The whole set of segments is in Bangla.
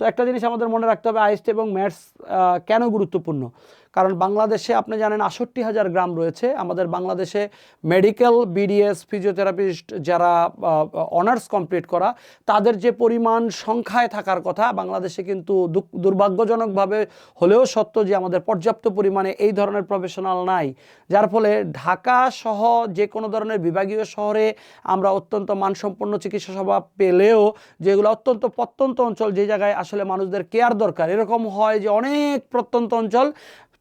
তো একটা জিনিস আমাদের মনে রাখতে হবে আইএসটি এবং ম্যাথস কেন গুরুত্বপূর্ণ? কারণ বাংলাদেশে আপনি জানেন আষট্টি হাজার গ্রাম রয়েছে। আমাদের বাংলাদেশে মেডিকেল বিডিএস ফিজিওথেরাপিস্ট যারা অনার্স কমপ্লিট করা, তাদের যে পরিমাণ সংখ্যায় থাকার কথা, বাংলাদেশে কিন্তু দুর্ভাগ্যজনকভাবে হলেও সত্য যে আমাদের পর্যাপ্ত পরিমাণে এই ধরনের প্রফেশনাল নাই। যার ফলে ঢাকা সহ যে কোনো ধরনের বিভাগীয় শহরে আমরা অত্যন্ত মানসম্পন্ন চিকিৎসা সেবা পেলেও, যেগুলো অত্যন্ত প্রত্যন্ত অঞ্চল, যে জায়গায় আসলে মানুষদের কেয়ার দরকার, এরকম হয় যে অনেক প্রত্যন্ত অঞ্চল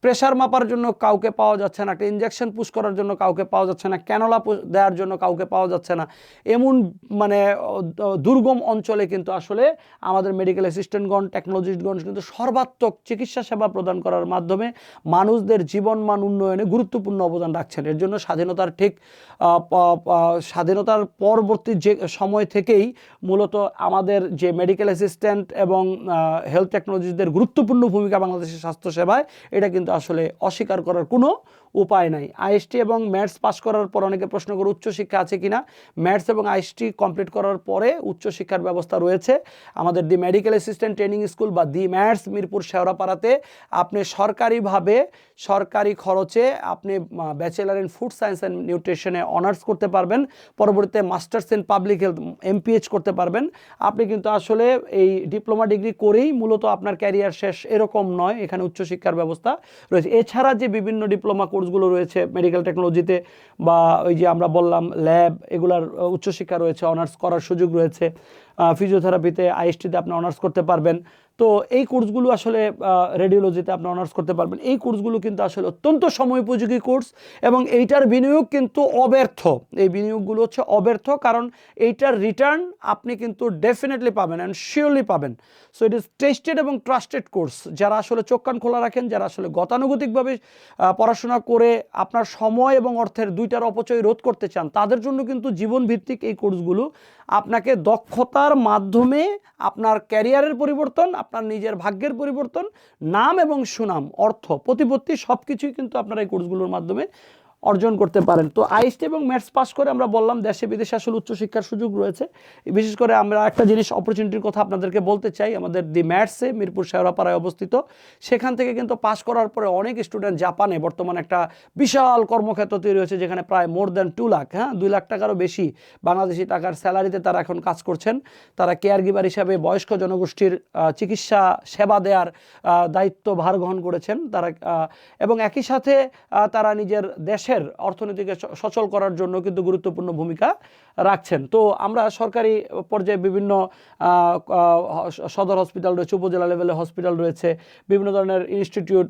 প্রেশার মাপার জন্য কাউকে পাওয়া যাচ্ছে না, একটা ইঞ্জেকশন পুশ করার জন্য কাউকে পাওয়া যাচ্ছে না, ক্যানোলা দেওয়ার জন্য কাউকে পাওয়া যাচ্ছে না। এমন মানে দুর্গম অঞ্চলে কিন্তু আসলে আমাদের মেডিকেল অ্যাসিস্ট্যান্টগণ টেকনোলজিস্টগণ কিন্তু সর্বাত্মক চিকিৎসা সেবা প্রদান করার মাধ্যমে মানুষদের জীবনমান উন্নয়নে গুরুত্বপূর্ণ অবদান রাখছেন। এর জন্য স্বাধীনতার ঠিক স্বাধীনতার পরবর্তী যে সময় থেকেই মূলত আমাদের যে মেডিকেল অ্যাসিস্ট্যান্ট এবং হেলথ টেকনোলজিস্টদের গুরুত্বপূর্ণ ভূমিকা বাংলাদেশের স্বাস্থ্যসেবায়, এটা কিন্তু আসলে অস্বীকার করার কোনো উপায় নাই। আইএসটি এবং ম্যাথস পাস করার পর অনেকে প্রশ্ন করে উচ্চশিক্ষা আছে কিনা? ম্যাথস এবং আইএসটি কমপ্লিট করার পরে উচ্চশিক্ষার ব্যবস্থা রয়েছে। আমাদের the medical assistant training school বা দি ম্যাথস মিরপুর শেওড়াপাড়াতে আপনি সরকারিভাবে সরকারি খরচে আপনি bachelor in food science and নিউট্রিশনে honours করতে পারবেন। পরবর্তীতে masters in public health MPH করতে পারবেন। আপনি কিন্তু আসলে এই ডিপ্লোমা ডিগ্রি করেই মূলত আপনার ক্যারিয়ার শেষ এরকম নয়। এখানে উচ্চশিক্ষার ব্যবস্থা রয়েছে। এছাড়া যে বিভিন্ন ডিপ্লোমা কোর্সগুলো রয়েছে মেডিকেল টেকনোলজিতে বা ওই যে আমরা বললাম ল্যাব এগুলার উচ্চশিক্ষা রয়েছে অনার্স করার সুযোগ রয়েছে। ফিজিওথেরাপিতে আইএসটিতে আপনি অনার্স করতে পারবেন। তো এই কোর্সগুলো আসলে রেডিওলজিতে আপনি অনার্স করতে পারবেন। এই কোর্সগুলো কিন্তু আসলে অত্যন্ত সময়োপযোগী কোর্স এবং এইটার বিনিয়োগ কিন্তু অব্যর্থ। এই বিনিয়োগগুলো হচ্ছে অব্যর্থ কারণ এইটার রিটার্ন আপনি কিন্তু ডেফিনেটলি পাবেন অ্যান্ড শিওরলি পাবেন। সো ইট ইজ টেস্টেড এবং ট্রাস্টেড কোর্স যারা আসলে চোখ কান খোলা রাখেন, যারা আসলে গতানুগতিকভাবে পড়াশোনা করে আপনার সময় এবং অর্থের দুইটার অপচয় রোধ করতে চান, তাদের জন্য কিন্তু জীবনভিত্তিক এই কোর্সগুলো আপনাকে দক্ষতার মাধ্যমে আপনার ক্যারিয়ারের পরিবর্তন আপনার নিজের ভাগ্যের পরিবর্তন, নাম এবং সুনাম, অর্থ, প্রতিপত্তি সব কিছুই কিন্তু আপনারা এই কোর্সগুলোর মাধ্যমে অর্জন করতে পারেন। তো আইএসটি এবং ম্যাথস পাস করে আমরা বললাম দেশে, বিদেশে আসলে উচ্চশিক্ষার সুযোগ রয়েছে। বিশেষ করে আমরা একটা জিনিস অপরচুনিটির কথা আপনাদেরকে বলতে চাই। আমাদের দি ম্যাথসে মিরপুর শেওড়াপাড়ায় অবস্থিত। সেখান থেকে কিন্তু পাস করার পরে অনেক স্টুডেন্ট জাপানে বর্তমানে একটা বিশাল কর্মক্ষেত্র তৈরি হয়েছে, যেখানে প্রায় মোর দ্যান টু লাখ হ্যাঁ দুই লাখ টাকারও বেশি বাংলাদেশি টাকার স্যালারিতে তারা এখন কাজ করছেন। তারা কেয়ার গিভার হিসাবে বয়স্ক জনগোষ্ঠীর চিকিৎসা সেবা দেওয়ার দায়িত্ব ভার গ্রহণ করেছেন তারা এবং একই সাথে তারা নিজের দেশের অর্থনীতিকে সচল করার জন্য কিন্তু গুরুত্বপূর্ণ ভূমিকা রাখছেন। তো আমরা সরকারি পর্যায়ে বিভিন্ন সদর হসপিটাল রয়েছে, উপজেলা লেভেলে হসপিটাল রয়েছে, বিভিন্ন ধরনের ইনস্টিটিউট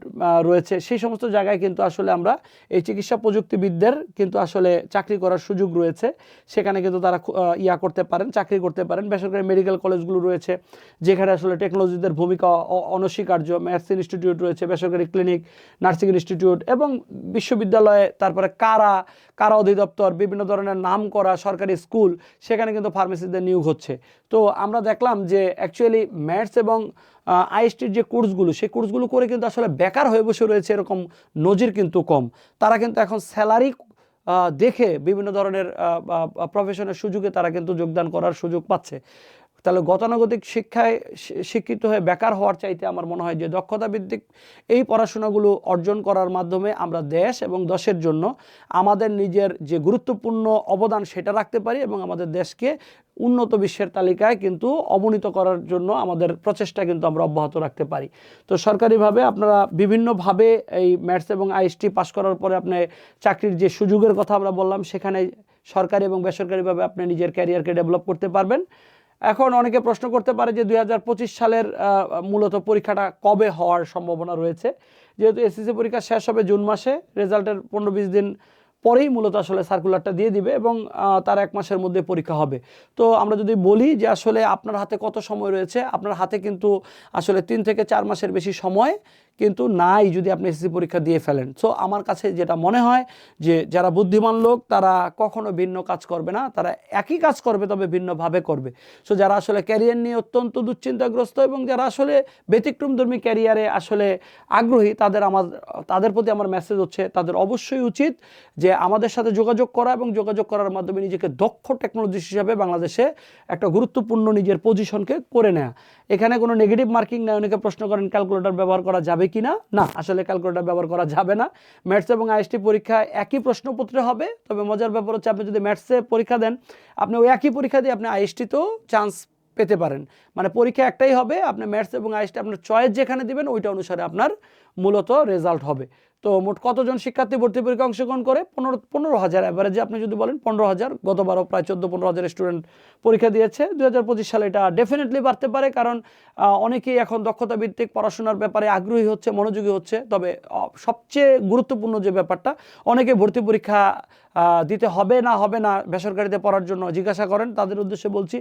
রয়েছে। সেই সমস্ত জায়গায় কিন্তু আসলে আমরা এই চিকিৎসা প্রযুক্তিবিদদের কিন্তু আসলে চাকরি করার সুযোগ রয়েছে। সেখানে কিন্তু তারা ইয়া করতে পারেন, চাকরি করতে পারেন। বেসরকারি মেডিকেল কলেজগুলো রয়েছে, যেখানে আসলে টেকনোলজিদের ভূমিকা অনস্বীকার্য। ম্যাথস ইনস্টিটিউট রয়েছে, বেসরকারি ক্লিনিক নার্সিং ইনস্টিটিউট এবং বিশ্ববিদ্যালয়ে তারপরে কারা কারা অধিদপ্তর, বিভিন্ন ধরনের নাম করা সরকারি স্কুল, সেখানে কিন্তু ফার্মেসিদের নিয়োগ হচ্ছে। তো আমরা দেখলাম যে অ্যাকচুয়ালি ম্যাথস এবং আইএসটির যে কোর্সগুলো, সেই কোর্সগুলো করে কিন্তু আসলে বেকার হয়ে বসে রয়েছে এরকম নজির কিন্তু কম। তারা কিন্তু এখন স্যালারি দেখে বিভিন্ন ধরনের প্রফেশনের সুযোগে তারা কিন্তু যোগদান করার সুযোগ পাচ্ছে। তাহলে গতানুগতিক শিক্ষায় শিক্ষিত হয়ে বেকার হওয়ার চাইতে আমার মনে হয় যে দক্ষতা ভিত্তিক এই পড়াশোনাগুলো অর্জন করার মাধ্যমে আমরা দেশ এবং দেশের জন্য আমাদের নিজের যে গুরুত্বপূর্ণ অবদান সেটা রাখতে পারি এবং আমাদের দেশকে উন্নত বিশ্বের তালিকায় কিন্তু অবনীত করার জন্য আমাদের প্রচেষ্টা কিন্তু আমরা অব্যাহত রাখতে পারি। তো সরকারিভাবে আপনারা বিভিন্নভাবে এই ম্যাথস এবং আইএসটি পাস করার পরে আপনি চাকরির যে সুযোগের কথা আমরা বললাম, সেখানে সরকারি এবং বেসরকারিভাবে আপনি নিজের ক্যারিয়ারকে ডেভেলপ করতে পারবেন। এখন অনেকে প্রশ্ন করতে পারে যে দু হাজার পঁচিশ সালের মূলত পরীক্ষাটা কবে হওয়ার সম্ভাবনা রয়েছে। যেহেতু এসএসসি পরীক্ষা শেষ হবে জুন মাসে, রেজাল্টের পনেরো বিশ দিন পরেই মূলত আসলে সার্কুলারটা দিয়ে দিবে এবং তার এক মাসের মধ্যে পরীক্ষা হবে। তো আমরা যদি বলি যে আসলে আপনার হাতে কত সময় রয়েছে, আপনার হাতে কিন্তু আসলে তিন থেকে চার মাসের বেশি সময় কিন্তু নাই যদি আপনি এসএসসি পরীক্ষা দিয়ে ফেলেন। সো আমার কাছে যেটা মনে হয় যে যারা বুদ্ধিমান লোক, তারা কখনো ভিন্ন কাজ করবে না, তারা একই কাজ করবে, তবে ভিন্নভাবে করবে। সো যারা আসলে ক্যারিয়ার নিয়ে অত্যন্ত দুশ্চিন্তাগ্রস্ত এবং যারা আসলে ব্যতিক্রমধর্মী ক্যারিয়ারে আসলে আগ্রহী, তাদের আমার, তাদের প্রতি আমার মেসেজ হচ্ছে, তাদের অবশ্যই উচিত যে আমাদের সাথে যোগাযোগ করা এবং যোগাযোগ করার মাধ্যমে নিজেকে দক্ষ টেকনোলজিস্ট হিসাবে বাংলাদেশে একটা গুরুত্বপূর্ণ নিজের পজিশনকে করে নেওয়া এখানে কোনো নেগেটিভ মার্কিং নেই, অনেকে প্রশ্ন করেন ক্যালকুলেটর ব্যবহার করা যাবে কি না না, আসলে ক্যালকুলেটার ব্যবহার করা যাবে না। ম্যাথস এবং আইএসটি পরীক্ষা একই প্রশ্নপত্রে হবে, তবে মজার ব্যাপার হচ্ছে আপনি যদি ম্যাথসে পরীক্ষা দেন, আপনি ওই একই পরীক্ষা দিয়ে আপনি আইএসটিতেও চান্স পেতে পারেন। মানে পরীক্ষা একটাই হবে, আপনি ম্যাথস এবং আইএসটি আপনার চয়েস যেখানে দিবেন, ওইটা অনুসারে আপনার মূলত রেজাল্ট হবে। তো মোট কতজন শিক্ষার্থী ভর্তি পরীক্ষা অংশগ্রহণ করে? পনেরো পনেরো হাজার অ্যাভারেজে আপনি যদি বলেন পনেরো হাজার গতবারও প্রায় চোদ্দ, পনেরো হাজার স্টুডেন্ট পরীক্ষা দিয়েছে। দু হাজার পঁচিশ সালে এটা ডেফিনেটলি বাড়তে পারে কারণ অনেকেই এখন দক্ষতা ভিত্তিক পড়াশোনার ব্যাপারে আগ্রহী হচ্ছে, মনোযোগী হচ্ছে। তবে সবচেয়ে গুরুত্বপূর্ণ যে ব্যাপারটা, অনেকে ভর্তি পরীক্ষা দিতে হবে না হবে না বেসরকারিতে পড়ার জন্য জিজ্ঞাসা করেন। তাদের উদ্দেশ্যে বলছি